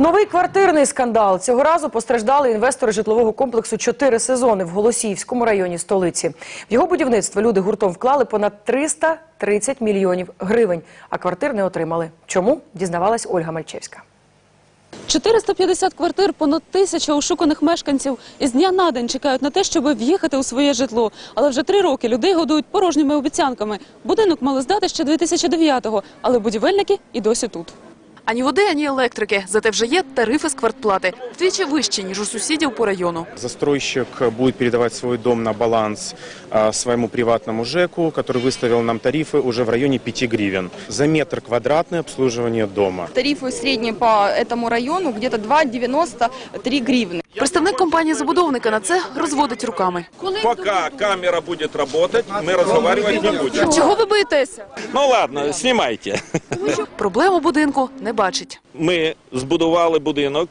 Новий квартирний скандал. Цього разу постраждали інвестори житлового комплексу «Чотири сезони» в Голосіївському районі столиці. В його будівництво люди гуртом вклали понад 330 мільйонів гривень, а квартир не отримали. Чому? Дізнавалась Ольга Мальчевська. 450 квартир, понад тисяча ошуканих мешканців із дня на день чекають на те, щоб в'їхати у своє житло. Але вже три роки людей годують порожніми обіцянками. Будинок мали здати ще 2009-го, але будівельники і досі тут. Ані води, ані електрики. Зате вже є тарифи з квартплати. Вдвічі вищі, ніж у сусідів по району. Застройщик будет передавать свой дом на баланс а, своему приватному ЖЭКу, который выставил нам тарифы уже в районе 5 гривен за метр квадратный обслуживание дома. Тарифы средние по этому району где-то 2,93 гривны. Представник компанії забудовника на це розводить руками. Поки камера буде працювати, ми розмовляти не будемо. Чого ви боїтеся? Ну ладно, знімайте. Проблему будинку не бачить. Ми збудували будинок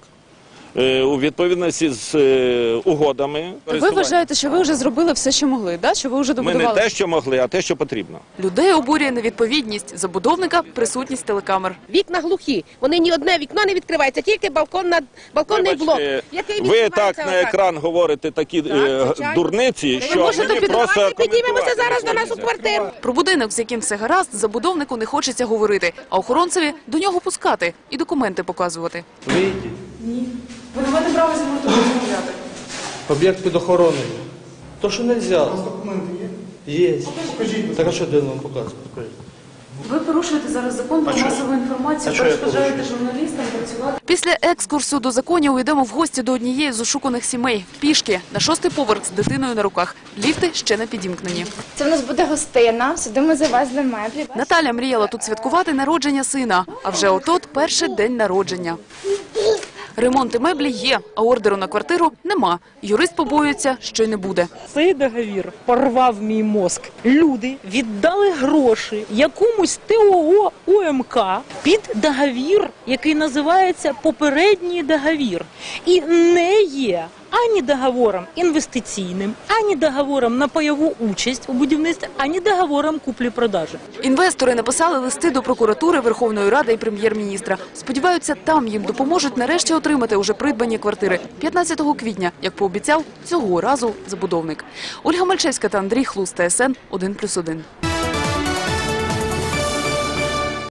у відповідності з е, угодами. Ви вважаєте, що ви вже зробили все, що могли, да? що ви вже Ми не те, що могли, а те, що потрібно. Людей обурює невідповідність забудовника, присутність телекамер. Вікна глухі. Вони ні одне вікно не відкривається, тільки балкон на балконний блок. Вибачте, який ви відкривається так на отак. екран говорите такі е, звичайно. дурниці, що можете мені під- просто підіймемося коментувати зараз до не нас у квартиру. Про будинок, з яким все гаразд, забудовнику не хочеться говорити, а охоронцеві до нього пускати і документи показувати. Вийдіть. Ви не маєте права зі мною розмовляти. Об'єкт під охороною. То, що не можна. документи є? Є. Покажіть. Так а що де вам показувати? Покажіть. Ви порушуєте зараз закон про А що- масову інформацію, а що я перешкоджаєте порушую? журналістам працювати. Після екскурсу до законів йдемо в гості до однієї з ошуканих сімей. Пішки на шостий поверх з дитиною на руках. Ліфти ще не підімкнені. Це в нас буде гостина, сюди ми завезли меблі. Наталя мріяла тут святкувати народження сина, а вже отот перший день народження. Ремонт і меблі є, а ордеру на квартиру нема. Юрист побоюється, що й не буде. Цей договір порвав мій мозк. Люди віддали гроші якомусь ТОО ОМК під договір, який називається попередній договір, і не є ані договором інвестиційним, ані договором на пайову участь у будівництві, ані договором куплі-продажі. Інвестори написали листи до прокуратури Верховної Ради і прем'єр-міністра. Сподіваються, там їм допоможуть нарешті отримати уже придбані квартири 15 квітня, як пообіцяв цього разу забудовник. Ольга Мальчевська та Андрій Хлус, ТСН 1+,1.